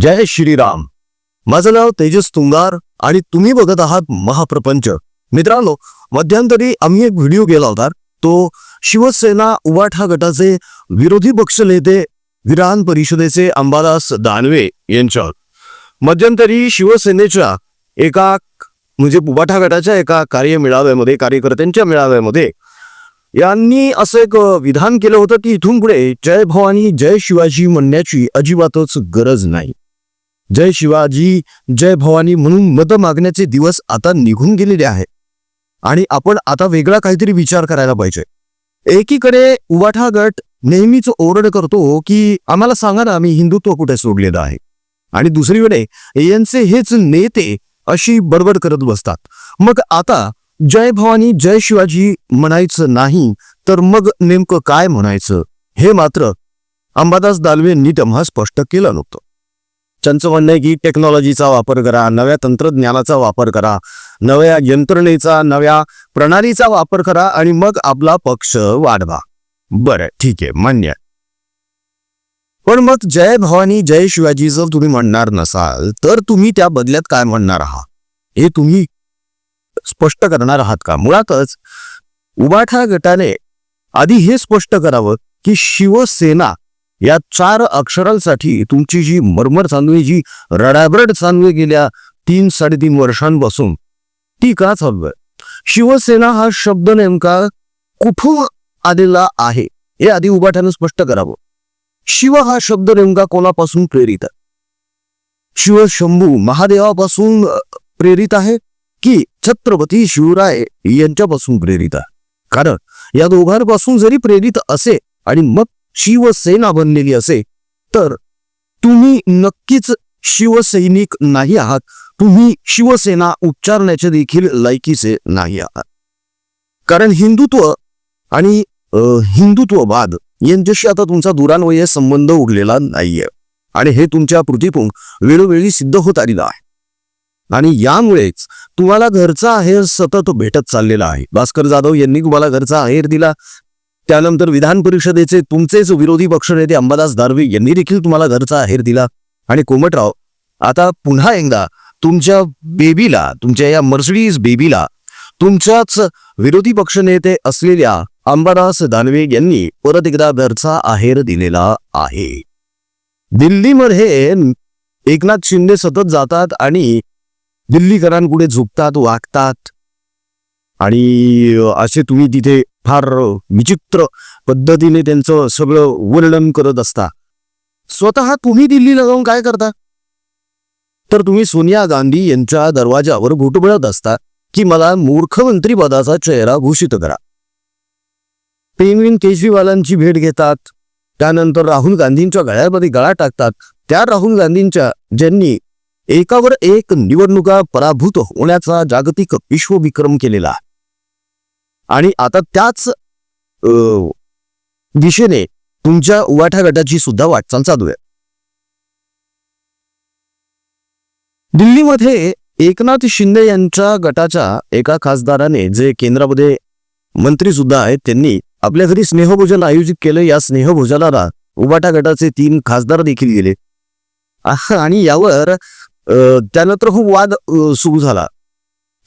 जय श्रीराम. माझं नाव तेजस तुंगार आणि तुम्ही बघत आहात महाप्रपंच. मित्रांनो मध्यंतरी आम्ही एक व्हिडिओ केला होता. तो शिवसेना उवाठा गटाचे विरोधी पक्ष नेते विधान परिषदेचे अंबादास दानवे यांच्यावर. मध्यंतरी शिवसेनेच्या एका म्हणजे उबाठा गटाच्या एका कार्य मेळाव्यामध्ये कार्यकर्त्यांच्या मेळाव्यामध्ये यांनी असं एक विधान केलं होतं की इथून पुढे जय भवानी जय शिवाजी म्हणण्याची अजिबातच गरज नाही. जय शिवाजी जय भवानी म्हणून मत मागण्याचे दिवस आता निघून गेलेले आहे आणि आपण आता वेगळा काहीतरी विचार करायला पाहिजे. एकीकडे उवाठा गट नेहमीच ओरड करतो की आम्हाला सांगा ना आम्ही हिंदुत्व कुठे सोडलेलं आहे? आणि दुसरीकडे यांचे हेच नेते अशी बडबड करत बसतात. मग आता जय भवानी जय शिवाजी म्हणायचं नाही तर मग नेमकं काय म्हणायचं? हे मात्र अंबादास दालवे नीट आम्हा स्पष्ट केलं नव्हतं. त्यांचं म्हणणं आहे की टेक्नॉलॉजीचा वापर करा नव्या तंत्रज्ञानाचा वापर करा नव्या यंत्रणेचा नव्या प्रणालीचा वापर करा आणि मग आपला पक्ष वाढवा. बरं ठीक आहे मान्य पण मग जय भवानी जय शिवाजी जर तुम्ही म्हणणार नसाल तर तुम्ही त्या बदल्यात काय म्हणणार आहात? हे तुम्ही स्पष्ट करणार आहात का? मुळातच उबाठा गटाने आधी हे स्पष्ट करावं की शिवसेना या चार अक्षरांसाठी तुमची जी मरमर चांदवी जी रडाबरड चांदवी गेल्या तीन साडेतीन वर्षांपासून ती का चालू आहे? शिवसेना हा शब्द नेमका कुठून आलेला आहे? हे आधी उभाट्यानं स्पष्ट करावं. शिव हा शब्द नेमका कोणापासून प्रेरित आहे? शिव शंभू महादेवापासून प्रेरित आहे की छत्रपती शिवराय यांच्यापासून प्रेरित आहे? कारण या दोघांपासून जरी प्रेरित असे आणि मग शिवसेना बनलेली असे तर तुम्ही नक्कीच शिवसैनिक नाही आहात. तुम्ही शिवसेना उच्चारण्याचे देखील लायकीचे नाही आहात. कारण हिंदुत्व आणि हिंदुत्ववाद यांच्याशी आता तुमचा दुरान्वय संबंध उरलेला नाहीये. आणि हे तुमच्या कृतीतून वेळोवेळी सिद्ध होत आलेलं आहे. आणि यामुळेच तुम्हाला घरचा आहेर सतत भेटत चाललेला आहे. भास्कर जाधव यांनी तुम्हाला घरचा आहेर दिला. त्यानंतर विधान परिषदेचे तुमचेच विरोधी पक्षनेते अंबादास दानवे यांनी देखील तुम्हाला घरचा आहेर दिला. आणि कोमटराव आता पुन्हा एकदा तुमच्या बेबीला तुमच्या या मर्सिडीज बेबीला तुमच्याच विरोधी पक्षनेते असलेल्या अंबादास दानवे यांनी परत एकदा घरचा आहेर दिलेला आहे. दिल्लीमध्ये एकनाथ शिंदे सतत जातात आणि दिल्लीकरांपुढे झुकतात वागतात. आणि असे तुम्ही तिथे फार विचित्र पद्धतीने त्यांचं सगळं वर्णन करत असता. स्वतः तुम्ही दिल्लीला जाऊन काय करता? तर तुम्ही सोनिया गांधी यांच्या दरवाजावर घुटबळत असता की मला मूर्खमंत्रीपदाचा चेहरा घोषित करा. पेनविन केजरीवालांची भेट घेतात त्यानंतर राहुल गांधींच्या गळ्यामध्ये गळा टाकतात त्या राहुल गांधींच्या ज्यांनी एकावर एक निवडणुका पराभूत होण्याचा जागतिक विश्वविक्रम केलेला. आहे. आणि आता त्याच दिशेने तुमच्या उवाठा गटाची सुद्धा वाटचाल चालू आहे. दिल्लीमध्ये एकनाथ शिंदे यांच्या गटाच्या एका खासदाराने जे केंद्रामध्ये मंत्री सुद्धा आहेत त्यांनी आपल्या घरी स्नेहभोजन आयोजित केलं. या स्नेहभोजनाला उबाटा गटाचे तीन खासदार देखील गेले. आणि यावर त्यानंतर खूप वाद सुरू झाला.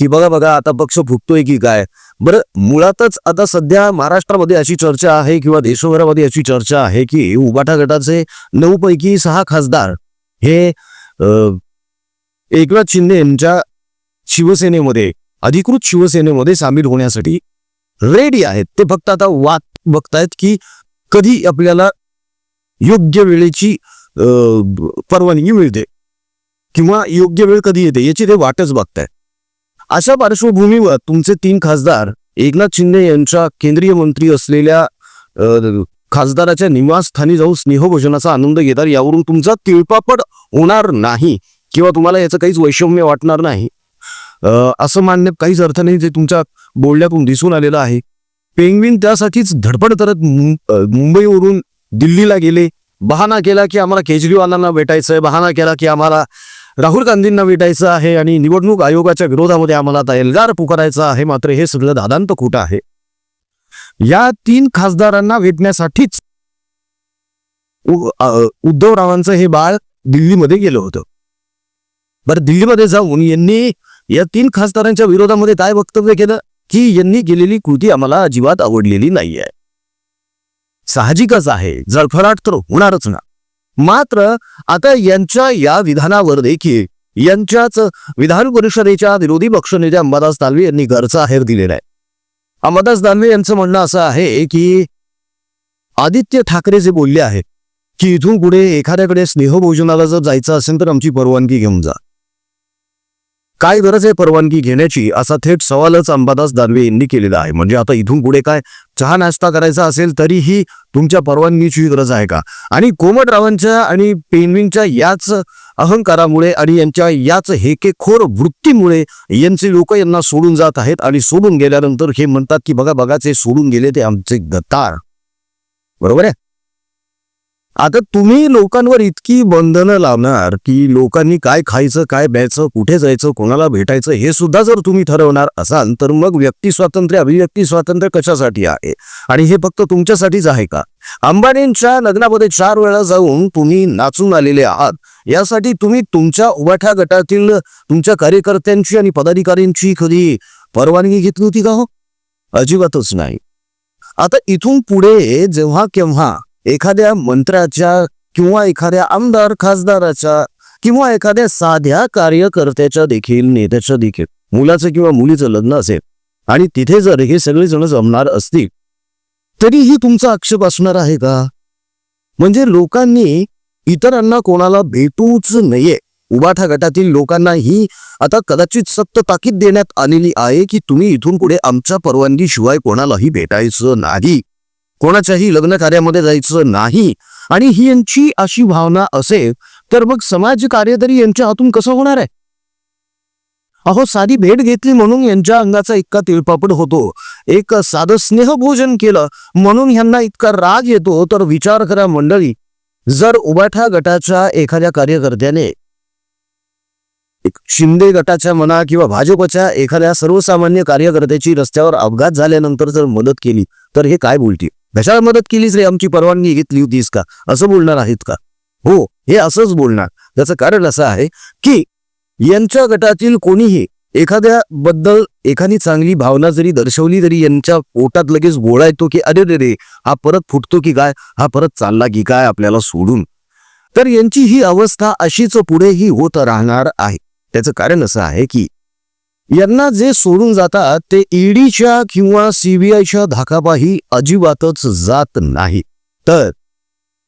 की बघा बघा आता पक्ष फुटतोय की काय? बरं मुळातच आता सध्या महाराष्ट्रामध्ये अशी चर्चा आहे किंवा देशभरामध्ये अशी चर्चा आहे की उबाटा गटाचे नऊ पैकी सहा खासदार हे एकनाथ शिंदे यांच्या शिवसेनेमध्ये अधिकृत शिवसेनेमध्ये सामील होण्यासाठी रेडी आहेत. ते फक्त आता वाट बघतायत की कधी आपल्याला योग्य वेळेची परवानगी मिळते किंवा योग्य वेळ कधी येते याची ते वाटच बघतायत. अशा पार्श्वभूमीवर तुमचे तीन खासदार एकनाथ शिंदे यांच्या केंद्रीय मंत्री असलेल्या खासदाराच्या निवासस्थानी जाऊन स्नेहभोजनाचा आनंद घेतात यावरून तुमचा तिळपापड होणार नाही किंवा तुम्हाला याचं काहीच वैषम्य वाटणार नाही. असं मानण्यात काहीच अर्थ नाही जे तुमच्या बोलण्यातून दिसून आलेलं आहे. पेंग्विन त्यासाठीच धडपड करत मुं- मुंबईवरून दिल्लीला गेले. बहाणा केला की आम्हाला केजरीवालांना भेटायचंय बहाणा केला की आम्हाला राहुल गांधींना भेटायचं आहे आणि निवडणूक आयोगाच्या विरोधामध्ये आम्हाला आता एल्गार पुकारायचा आहे. मात्र हे सगळं दादांत खोटं आहे. या तीन खासदारांना भेटण्यासाठीच उद्धवरावांचं हे बाळ दिल्लीमध्ये गेलं होतं. बरं दिल्लीमध्ये जाऊन यांनी या तीन खासदारांच्या विरोधामध्ये काय वक्तव्य केलं? की यांनी केलेली कृती आम्हाला अजिबात आवडलेली नाहीये. साहजिकच आहे. जळफळाट तर होणारच ना. मात्र आता यांच्या या विधानावर देखील यांच्याच विधान परिषदेच्या विरोधी पक्षनेते अंबादास दानवे यांनी घरचा आहेर दिलेला आहे. अंबादास दानवे यांचं म्हणणं असं आहे की आदित्य ठाकरे जे बोलले आहेत की इथून पुढे एखाद्याकडे स्नेहभोजनाला जर जायचं असेल तर आमची परवानगी घेऊन जा. काय गरज आहे परवानगी घेण्याची? असा थेट सवालच अंबादास दानवे यांनी केलेला आहे. म्हणजे आता इथून पुढे काय चहा नाश्ता करायचा असेल तरीही तुमच्या परवानगीची गरज आहे का? आणि कोमटरावांच्या आणि पेनविंगच्या याच अहंकारामुळे आणि यांच्या याच हेकेखोर वृत्तीमुळे यांचे लोक यांना सोडून जात आहेत आणि सोडून गेल्यानंतर हे म्हणतात की बघा बघा ते सोडून गेले ते आमचे गतार. बरोबर आहे? आता तुम्ही लोकांवर इतकी बंधनं लावणार की लोकांनी काय खायचं काय प्यायचं कुठे जायचं कोणाला भेटायचं हे सुद्धा जर तुम्ही ठरवणार असाल तर मग व्यक्ती स्वातंत्र्य अभिव्यक्ती स्वातंत्र्य कशासाठी आहे? आणि हे फक्त तुमच्यासाठीच आहे का? अंबानींच्या लग्नामध्ये चार वेळा जाऊन तुम्ही नाचून आलेले आहात. यासाठी तुम्ही तुमच्या उभाठ्या गटातील तुमच्या कार्यकर्त्यांची आणि पदाधिकाऱ्यांची कधी परवानगी घेतली होती का हो? अजिबातच नाही. आता इथून पुढे जेव्हा केव्हा एखाद्या मंत्र्याच्या किंवा एखाद्या आमदार खासदाराच्या किंवा एखाद्या साध्या कार्यकर्त्याच्या देखील नेत्याच्या देखील मुलाचं किंवा मुलीचं लग्न असेल आणि तिथे जर हे सगळेजण जमणार असतील तरीही तुमचा आक्षेप असणार आहे का? म्हणजे लोकांनी इतरांना कोणाला भेटूच नये. उबाठा गटातील लोकांनाही आता कदाचित सक्त ताकीद देण्यात आलेली आहे की तुम्ही इथून पुढे आमच्या परवानगीशिवाय कोणालाही भेटायचं नाही. कोणाच्याही लग्न कार्यामध्ये जायचं नाही. आणि ही यांची अशी भावना असेल तर मग समाज कार्य तरी यांच्या हातून कसं होणार आहे? अहो साधी भेट घेतली म्हणून यांच्या अंगाचा इतका तिळपापड होतो. एक साधं स्नेहभोजन केलं म्हणून यांना इतका राग येतो तर विचार करा मंडळी जर उबाठा गटाच्या एखाद्या कार्यकर्त्याने एक शिंदे गटाच्या म्हणा किंवा भाजपच्या एखाद्या सर्वसामान्य कार्यकर्त्याची रस्त्यावर अपघात झाल्यानंतर जर मदत केली तर हे काय बोलतील? घशाला मदत केलीच रे आमची परवानगी घेतली होतीस का? असं बोलणार आहेत का? हो हे असंच बोलणार. त्याचं कारण असं आहे की यांच्या गटातील कोणीही एखाद्या बद्दल एखादी चांगली भावना जरी दर्शवली तरी यांच्या पोटात लगेच गोळा येतो की अरे रे रे हा परत फुटतो की काय? हा परत चालला की काय आपल्याला सोडून? तर यांची ही अवस्था अशीच पुढेही होत राहणार आहे. त्याचं कारण असं आहे की यांना जे सोडून जातात ते ईडीच्या किंवा सीबीआयच्या धाकापाही अजिबातच जात नाही. तर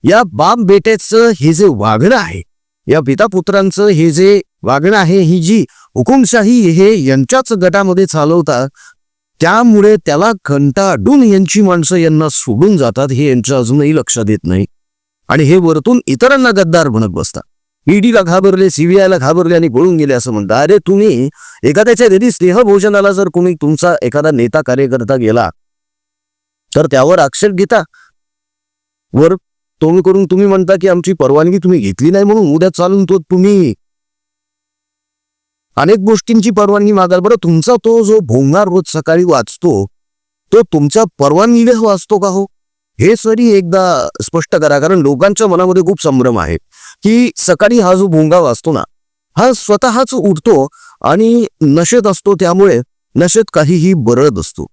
या बाप बेट्याचं हे जे वागणं आहे या पिता पुत्रांचं हे जे वागणं आहे ही जी हुकुमशाही हे यांच्याच गटामध्ये चालवतात त्यामुळे त्याला कंटाळून यांची माणसं यांना सोडून जातात हे यांच्या अजूनही लक्षात येत नाही. आणि हे वरतून इतरांना गद्दार म्हणत बसतात. ईडीला घाबरले सीबीआयला घाबरले आणि गळून गेले असं म्हणतात. अरे तुम्ही एखाद्याच्या घरी स्नेहभोजनाला जर कोणी तुमचा एखादा नेता कार्यकर्ता गेला तर त्यावर आक्षेप घेता? वर तोंड करून तुम्ही म्हणता की आमची परवानगी तुम्ही घेतली नाही म्हणून उद्या चालून तो तुम्ही. अनेक गोष्टींची परवानगी मागाल. बरं तुमचा तो जो भोंगार रोज सकाळी वाचतो तो तुमच्या परवानगीने वाचतो का हो? हे सरी एकदा स्पष्ट करा कारण लोकांच्या मनामध्ये खूप संभ्रम आहे. की सकाळी हा जो भोंगा वाचतो ना हा स्वतःच उठतो आणि नशेत असतो त्यामुळे नशेत काहीही बरळत असतो.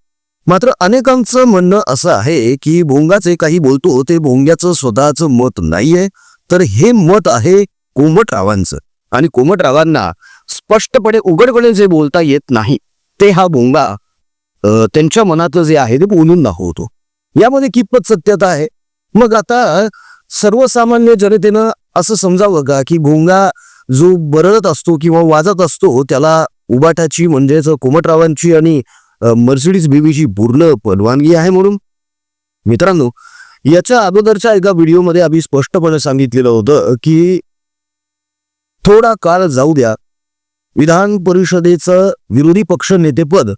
मात्र अनेकांचं म्हणणं असं आहे की भोंगाचे काही बोलतो ते भोंग्याचं स्वतःचं मत नाहीये. तर हे मत आहे कोमटरावांचं. आणि कोमटरावांना स्पष्टपणे उघडपणे जे बोलता येत नाही ते हा भोंगा त्यांच्या मनात जे आहे ते बोलून दाखवतो. यामध्ये कितपत सत्यता आहे? मग आता सर्वसामान्य जनतेनं असं समजावं का की भोंगा जो बरळत असतो किंवा वाजत असतो त्याला उबाटाची म्हणजेच कोमटरावांची आणि मर्सिडीज बीबीची पूर्ण परवानगी आहे म्हणून? मित्रांनो याच्या अगोदरच्या एका व्हिडिओमध्ये आम्ही स्पष्टपणे सांगितलेलं होतं की थोडा काळ जाऊ द्या. विधान परिषदेचं विरोधी पक्ष नेतेपद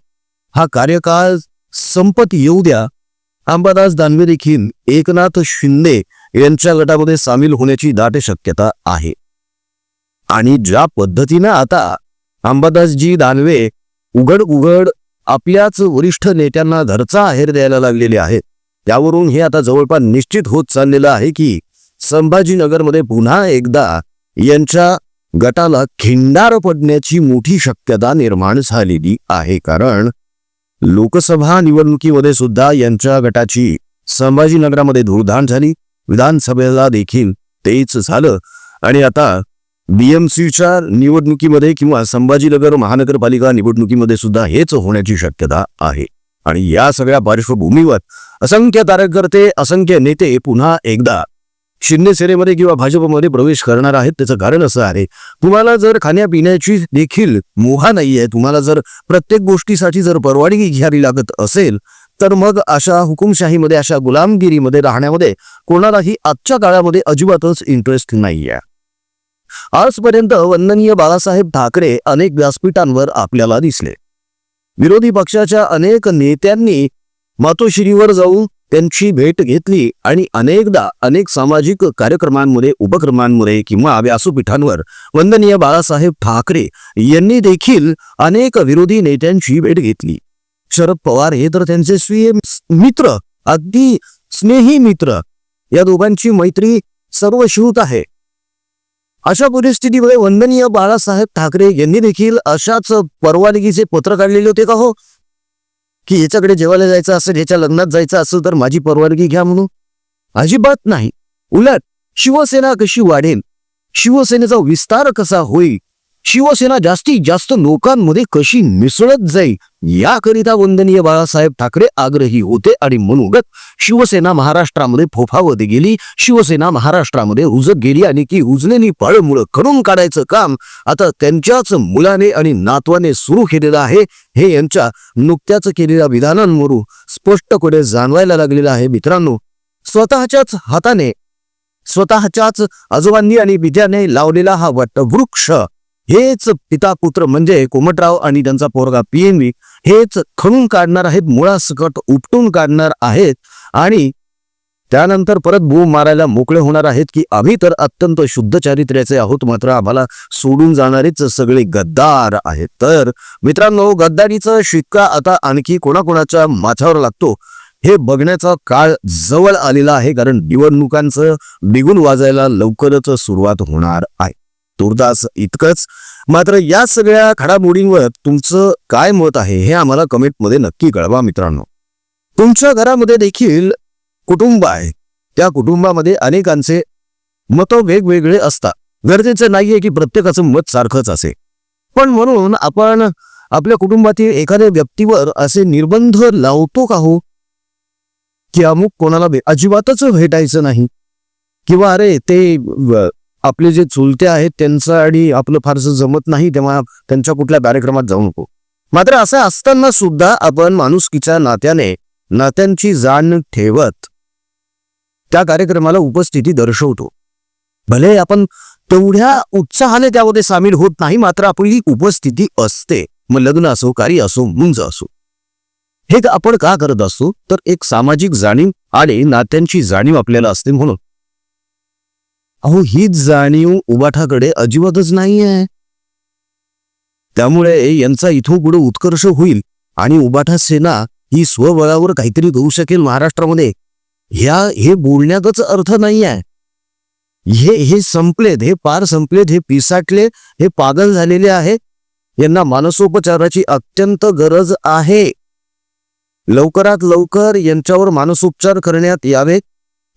हा कार्यकाळ संपत येऊ द्या. अंबादास दानवे देखील एकनाथ शिंदे यांच्या गटामध्ये सामील होण्याची दाट शक्यता आहे. आणि ज्या पद्धतीनं आता अंबादासजी दानवे उघड उघड आपल्याच वरिष्ठ नेत्यांना घरचा आहेर द्यायला लागलेले आहेत त्यावरून हे आता जवळपास निश्चित होत चाललेलं आहे की संभाजीनगरमध्ये पुन्हा एकदा यांच्या गटाला खिंडार पडण्याची मोठी शक्यता निर्माण झालेली आहे. कारण लोकसभा निवडणुकीमध्ये सुद्धा यांच्या गटाची संभाजीनगरामध्ये धुळधाण झाली विधानसभेला देखील तेच झालं. आणि आता बीएमसीच्या निवडणुकीमध्ये किंवा संभाजीनगर महानगरपालिका निवडणुकीमध्ये सुद्धा हेच होण्याची शक्यता आहे. आणि या सगळ्या पार्श्वभूमीवर असंख्य कार्यकर्ते असंख्य नेते पुन्हा एकदा शिंदेसेनेमध्ये किंवा भाजपमध्ये प्रवेश करणार आहेत. त्याचं कारण असं आहे तुम्हाला जर खाण्यापिण्याची देखील मोहा नाहीये तुम्हाला जर प्रत्येक गोष्टीसाठी जर परवानगी घ्यावी लागत असेल तर मग अशा हुकुमशाहीमध्ये अशा गुलामगिरीमध्ये राहण्यामध्ये कोणालाही आजच्या काळामध्ये अजिबातच इंटरेस्ट नाहीये. आजपर्यंत वंदनीय बाळासाहेब ठाकरे अनेक व्यासपीठांवर आपल्याला दिसले. विरोधी पक्षाच्या अनेक नेत्यांनी मातोश्रीवर जाऊन त्यांची भेट घेतली आणि अनेकदा अनेक सामाजिक कार्यक्रमांमध्ये उपक्रमांमध्ये किंवा व्यासपीठांवर वंदनीय बाळासाहेब ठाकरे यांनी देखील अनेक विरोधी नेत्यांची भेट घेतली. शरद पवार हे तर त्यांचे स्वीय मित्र अगदी स्नेही मित्र. या दोघांची मैत्री सर्वश्रुत आहे. अशा परिस्थितीमुळे वंदनीय बाळासाहेब ठाकरे यांनी देखील अशाच परवानगीचे पत्र काढलेले होते का हो? की याच्याकडे जेवायला जायचं असेल याच्या लग्नात जायचं असेल तर माझी परवानगी घ्या म्हणून? अजिबात नाही. उलट शिवसेना कशी वाढेल? शिवसेनेचा विस्तार कसा होईल? शिवसेना जास्तीत जास्त लोकांमध्ये कशी मिसळत जाईल याकरिता वंदनीय बाळासाहेब ठाकरे आग्रही होते आणि म्हणूनच शिवसेना महाराष्ट्रामध्ये फोफावत गेली. शिवसेना महाराष्ट्रामध्ये रुजत गेली आणि ती उजलेली पळमुळं करून काढायचं काम आता त्यांच्याच मुलाने आणि नातवाने सुरू केलेलं आहे. हे यांच्या नुकत्याच केलेल्या विधानांवरून स्पष्टपणे जाणवायला लागलेलं आहे मित्रांनो. स्वतःच्याच हाताने स्वतःच्याच आजोबांनी आणि विद्याने लावलेला हा वटवृक्ष हेच पिता पुत्र म्हणजे कोमटराव आणि त्यांचा पोरगा पीएनबी हेच खणून काढणार आहेत मुळासकट उपटून काढणार आहेत आणि त्यानंतर परत बूम मारायला मोकळे होणार आहेत की आम्ही तर अत्यंत शुद्ध चारित्र्याचे आहोत मात्र आम्हाला सोडून जाणारेच सगळे गद्दार आहेत. तर मित्रांनो गद्दारीचा शिक्का आता आणखी कोणाकोणाच्या माथ्यावर लागतो हे बघण्याचा काळ जवळ आलेला आहे कारण निवडणुकांचं बिगुल वाजायला लवकरच सुरुवात होणार आहे. तुर्तास इतकंच. मात्र या सगळ्या घडामोडींवर तुमचं काय मत आहे हे आम्हाला कमेंटमध्ये नक्की कळवा मित्रांनो. तुमच्या घरामध्ये देखील कुटुंब आहे. त्या कुटुंबामध्ये अनेकांचे मतं वेगवेगळे असतात. गरजेचं नाहीये की प्रत्येकाचं मत सारखंच असे. पण म्हणून आपण आपल्या कुटुंबातील एखाद्या व्यक्तीवर असे निर्बंध लावतो का हो? की अमुक कोणाला अजिबातच भेटायचं नाही. किंवा अरे ते आपले जे चुलते आहेत त्यांचं आणि आपलं फारसं जमत नाही तेव्हा त्यांच्या कुठल्या कार्यक्रमात जाऊ नको. मात्र असं असताना सुद्धा आपण माणुसकीच्या नात्याने नात्यांची जाण ठेवत त्या कार्यक्रमाला उपस्थिती दर्शवतो. भले आपण तेवढ्या उत्साहाने त्यामध्ये सामील होत नाही मात्र आपली उपस्थिती असते. मग लग्न असो कार्य असो मुंज असो. हे आपण का करत असतो? तर एक सामाजिक जाणीव आणि नात्यांची जाणीव आपल्याला असते म्हणून. अहो हीच जाणीव उबाठाकडे अजिबातच नाही आहे त्यामुळे यांचा इथून पुढे उत्कर्ष होईल आणि उबाठा सेना ही स्वबळावर काहीतरी करू शकेल महाराष्ट्रामध्ये. ह्या हे बोलण्यातच अर्थ नाही आहे हे हे संपलेत हे पार संपलेत हे पिसाटले हे पागल झालेले आहे यांना मानसोपचाराची अत्यंत गरज आहे. लवकरात लवकर यांच्यावर मानसोपचार करण्यात यावे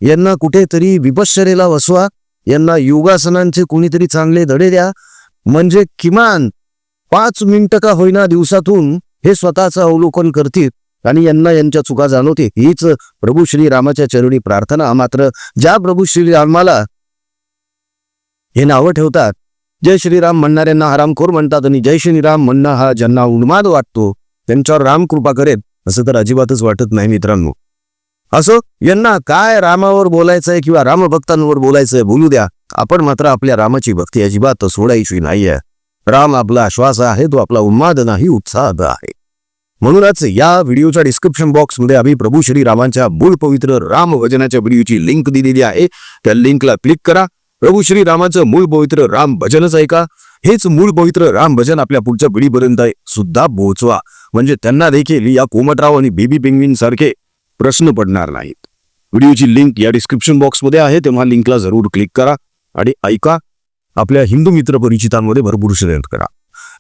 यांना कुठेतरी विपश्चरेला बसवा. यांना योगासनांचे कोणीतरी चांगले धडे द्या. म्हणजे किमान पाच मिनिटं का होईना दिवसातून हे स्वतःचं अवलोकन करतील आणि यांना यांच्या चुका जाणवते हीच प्रभू श्री रामाच्या चरणी प्रार्थना. मात्र ज्या प्रभू श्रीरामाला हे नावं ठेवतात जय श्रीराम म्हणणाऱ्यांना हरामखोर म्हणतात आणि जय श्रीराम म्हणणं हा ज्यांना उन्माद वाटतो त्यांच्यावर राम कृपा करेल असं तर अजिबातच वाटत नाही मित्रांनो. असो यांना काय रामावर बोलायचंय किंवा रामभक्तांवर बोलायचंय बोलू द्या. आपण मात्र आपल्या रामाची भक्ती अजिबात सोडायची नाहीये. राम आपला श्वास आहे तो आपला उन्माद नाही उत्साह आहे. म्हणूनच या व्हिडिओच्या डिस्क्रिप्शन बॉक्समध्ये आम्ही प्रभू श्री रामांच्या मूळ पवित्र राम भजनाच्या व्हिडिओची लिंक दिलेली आहे. त्या लिंकला क्लिक करा. प्रभू श्री रामाचं मूळ पवित्र राम भजनच ऐका. हेच मूळ पवित्र राम भजन आपल्या पुढच्या पिढीपर्यंत सुद्धा पोहोचवा. म्हणजे त्यांना देखील या कोमटराव आणि बेबी पेंग्विन सारखे प्रश्न पडणार नाहीत. व्हिडिओची लिंक या डिस्क्रिप्शन बॉक्समध्ये आहे तेव्हा लिंकला जरूर क्लिक करा आणि ऐका. आपल्या हिंदू मित्र परिचितांमध्ये भरपूर शेअर करा.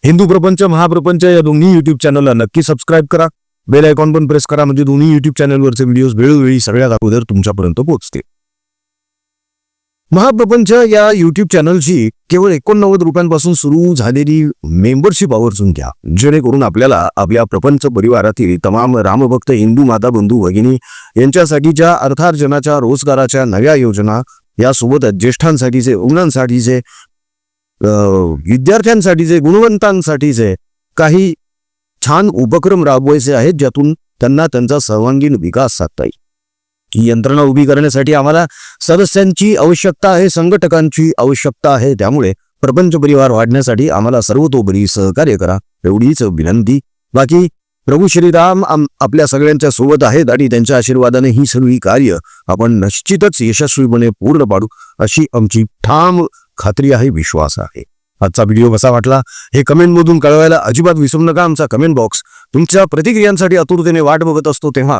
हिंदू प्रपंच महाप्रपंच या दोन्ही युट्यूब चॅनलला नक्की सबस्क्राईब करा. बेल आयकॉन पण प्रेस करा म्हणजे दोन्ही युट्यूब चॅनलवरचे व्हिडिओज वेळोवेळी सगळ्यात अगोदर तुमच्यापर्यंत पोहोचतील. महाप्रपंच या युट्यूब चॅनलची केवळ एकोणनव्वद रुपयांपासून सुरू झालेली मेंबरशिप आवर्जून घ्या. जेणेकरून आपल्याला आपल्या प्रपंच परिवारातील तमाम रामभक्त हिंदू माता बंधू भगिनी यांच्यासाठीच्या अर्थार्जनाच्या रोजगाराच्या नव्या योजना यासोबतच ज्येष्ठांसाठीचे रुग्णांसाठीचे विद्यार्थ्यांसाठीचे गुणवंतांसाठीचे काही छान उपक्रम राबवायचे आहेत ज्यातून त्यांना त्यांचा सर्वांगीण विकास साधता येईल. ही यंत्रणा उभी करण्यासाठी आम्हाला सदस्यांची आवश्यकता आहे संघटकांची आवश्यकता आहे. त्यामुळे प्रपंच परिवार वाढण्यासाठी आम्हाला सर्वतोपरी सहकार्य करा. एवढीच विनंती. बाकी प्रभू श्रीराम आपल्या सगळ्यांच्या सोबत आहेत आणि त्यांच्या आशीर्वादाने ही सर्व कार्य आपण निश्चितच यशस्वीपणे पूर्ण पाडू अशी आमची ठाम खात्री आहे विश्वास आहे. आजचा व्हिडिओ कसा वाटला? हे कमेंटमधून कळवायला अजिबात विसरू नका. आमचा कमेंट बॉक्स तुमच्या प्रतिक्रियांसाठी आतुरतेने वाट बघत असतो तेव्हा